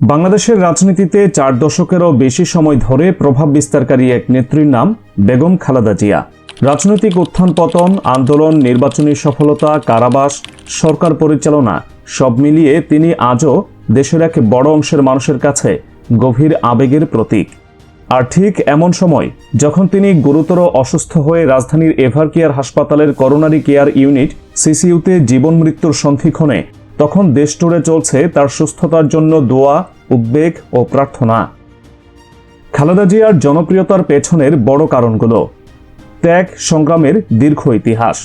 বাংলাদেশের রাজনীতিতে চার দশকেরও বেশি সময় ধরে প্রভাব বিস্তারকারী এক নেত্রীর নাম বেগম খালেদা জিয়া। রাজনৈতিক উত্থান পতন আন্দোলন, নির্বাচনী সফলতা, কারাবাস, সরকার পরিচালনা, সব মিলিয়ে তিনি আজও দেশের এক বড় অংশের মানুষের কাছে গভীর আবেগের প্রতীক। আর ঠিক এমন সময়, যখন তিনি গুরুতর অসুস্থ হয়ে রাজধানীর এভার কেয়ার হাসপাতালের করোনারি কেয়ার ইউনিট সিসিইউতে জীবন মৃত্যুর সন্ধিক্ষণে তখন দেশ জুড়ে চলছে তার সুস্থতার জন্য দোয়া, উদ্বেগ ও প্রার্থনা। খালেদা জিয়ার জনপ্রিয়তার পেছনের বড় কারণগুলো। ত্যাগ সংগ্রামের দীর্ঘ ইতিহাস।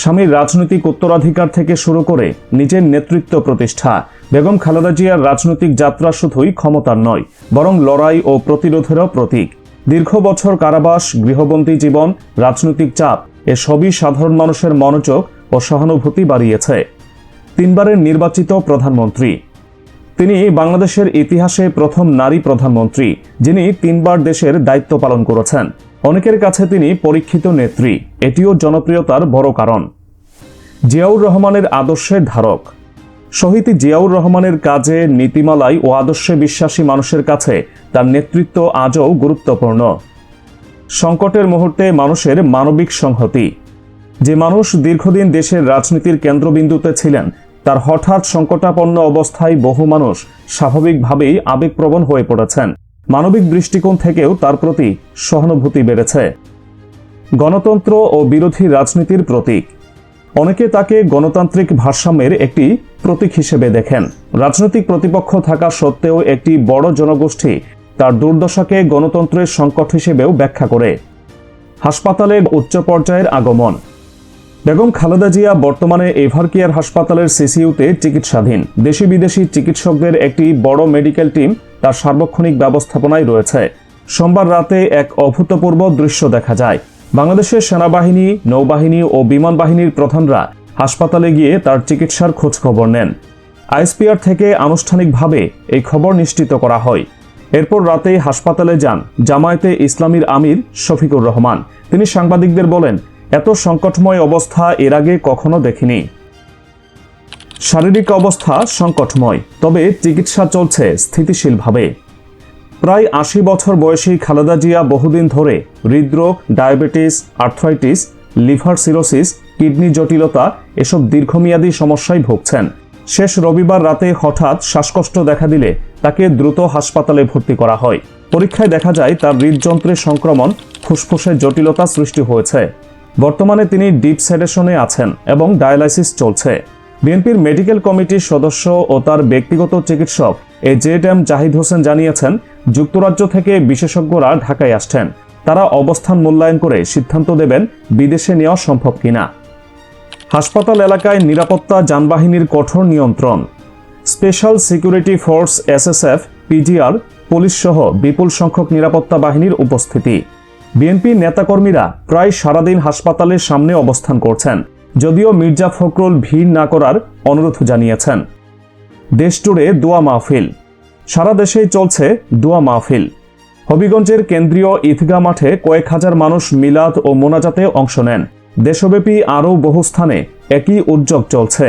স্বামীর রাজনৈতিক উত্তরাধিকার থেকে শুরু করে নিজের নেতৃত্ব প্রতিষ্ঠা। বেগম খালেদা জিয়ার রাজনৈতিক যাত্রা শুধুই ক্ষমতার নয়, বরং লড়াই ও প্রতিরোধেরও প্রতীক। দীর্ঘ বছর কারাবাস, গৃহবন্দী জীবন, রাজনৈতিক চাপ, এসবই সাধারণ মানুষের মনোযোগ ও সহানুভূতি বাড়িয়েছে। তিনবারের নির্বাচিত প্রধানমন্ত্রী। তিনি বাংলাদেশের ইতিহাসে প্রথম নারী প্রধানমন্ত্রী, যিনি তিনবার দেশের দায়িত্ব পালন করেছেন। অনেকের কাছে তিনি পরীক্ষিত নেত্রী, এটিও জনপ্রিয়তার বড় কারণ। জিয়াউর রহমানের আদর্শের ধারক। শহীদ জিয়াউর রহমানের কাজে নীতিমালায় ও আদর্শে বিশ্বাসী মানুষের কাছে তার নেতৃত্ব আজও গুরুত্বপূর্ণ। সংকটের মুহূর্তে মানুষের মানবিক সংহতি। যে মানুষ দীর্ঘদিন দেশের রাজনীতির কেন্দ্রবিন্দুতে ছিলেন তার হঠাৎ সংকটাপন্ন অবস্থায় বহু মানুষ স্বাভাবিকভাবেই আবেগপ্রবণ হয়ে পড়েছেন। মানবিক দৃষ্টিকোণ থেকেও তার প্রতি সহানুভূতি বেড়েছে। গণতন্ত্র ও বিরোধী রাজনীতির প্রতীক। অনেকে তাকে গণতান্ত্রিক ভারসাম্যের একটি প্রতীক হিসেবে দেখেন। রাজনৈতিক প্রতিপক্ষ থাকা সত্ত্বেও একটি বড় জনগোষ্ঠী তার দুর্দশাকে গণতন্ত্রের সংকট হিসেবেও ব্যাখ্যা করে। হাসপাতালে উচ্চ পর্যায়ের আগমন। বেগম খালেদা জিয়া বর্তমানে এভার কেয়ার হাসপাতালের সিসিইউতে চিকিৎসাধীন। দেশি বিদেশি চিকিৎসকদের একটি বড় মেডিকেল টিম তার সার্বক্ষণিক ব্যবস্থাপনায় রয়েছে। সোমবার রাতে এক অভূতপূর্ব দৃশ্য দেখা যায়। বাংলাদেশের সেনাবাহিনী, নৌবাহিনী ও বিমান বাহিনীর প্রধানরা হাসপাতালে গিয়ে তার চিকিৎসার খোঁজ খবর নেন। আইএসপিআর থেকে আনুষ্ঠানিকভাবে এই খবর নিশ্চিত করা হয়। এরপর রাতেই হাসপাতালে যান জামায়াতে ইসলামীর আমির শফিকুর রহমান। তিনি সাংবাদিকদের বলেন এত সংকটময় অবস্থা এর আগে কখনো দেখিনি। শারীরিক অবস্থা সংকটময়, তবে চিকিৎসা চলছে স্থিতিশীলভাবে। প্রায় আশি বছর বয়সী খালেদা জিয়া বহুদিন ধরে হৃদরোগ, diabetes, arthritis, liver cirrhosis, kidney জটিলতা এসব দীর্ঘমেয়াদী সমস্যায় ভুগছেন। শেষ রবিবার রাতে হঠাৎ শ্বাসকষ্ট দেখা দিলে তাকে দ্রুত হাসপাতালে ভর্তি করা হয়। পরীক্ষায় দেখা যায় তার হৃদযন্ত্রের সংক্রমণ, ফুসফুসের জটিলতা সৃষ্টি হয়েছে। বর্তমানে তিনি ডিপ সেডেশনে আছেন এবং ডায়ালাইসিস চলছে। বিএনপির মেডিকেল কমিটির সদস্য ও তার ব্যক্তিগত চিকিৎসক A Z M Zahid Hossain জানিয়েছেন, যুক্তরাজ্য থেকে বিশেষজ্ঞরা ঢাকায় আসছেন। তারা অবস্থান মূল্যায়ন করে সিদ্ধান্ত দেবেন বিদেশে নেওয়া সম্ভব কিনা। হাসপাতাল এলাকায় নিরাপত্তা যানবাহিনীর কঠোর নিয়ন্ত্রণ। Special security force SSF PGR police সহ বিপুল সংখ্যক নিরাপত্তা বাহিনীর উপস্থিতি। বিএনপি নেতাকর্মীরা প্রায় সারাদিন হাসপাতালের সামনে অবস্থান করছেন, যদিও মির্জা ফখরুল ভিড় না করার অনুরোধ জানিয়েছেন। দেশ জুড়ে দোয়া মাহফিল। সারা দেশেই চলছে দোয়া মাহফিল। হবিগঞ্জের কেন্দ্রীয় ঈদগাহ মাঠে কয়েক হাজার মানুষ মিলাদ ও মোনাজাতে অংশ নেন। দেশব্যাপী আরও বহু স্থানে একই উদ্যোগ চলছে।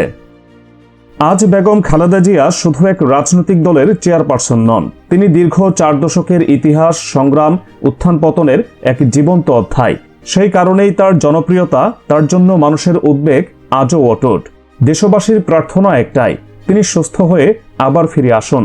আজ বেগম খালেদা জিয়া শুধু এক রাজনৈতিক দলের চেয়ারপারসন নন, তিনি দীর্ঘ চার দশকের ইতিহাস, সংগ্রাম, উত্থান পতনের এক জীবন্ত অধ্যায়। সেই কারণেই তার জনপ্রিয়তা, তার জন্য মানুষের উদ্বেগ আজও অটুট। দেশবাসীর প্রার্থনা একটাই, তিনি সুস্থ হয়ে আবার ফিরে আসুন।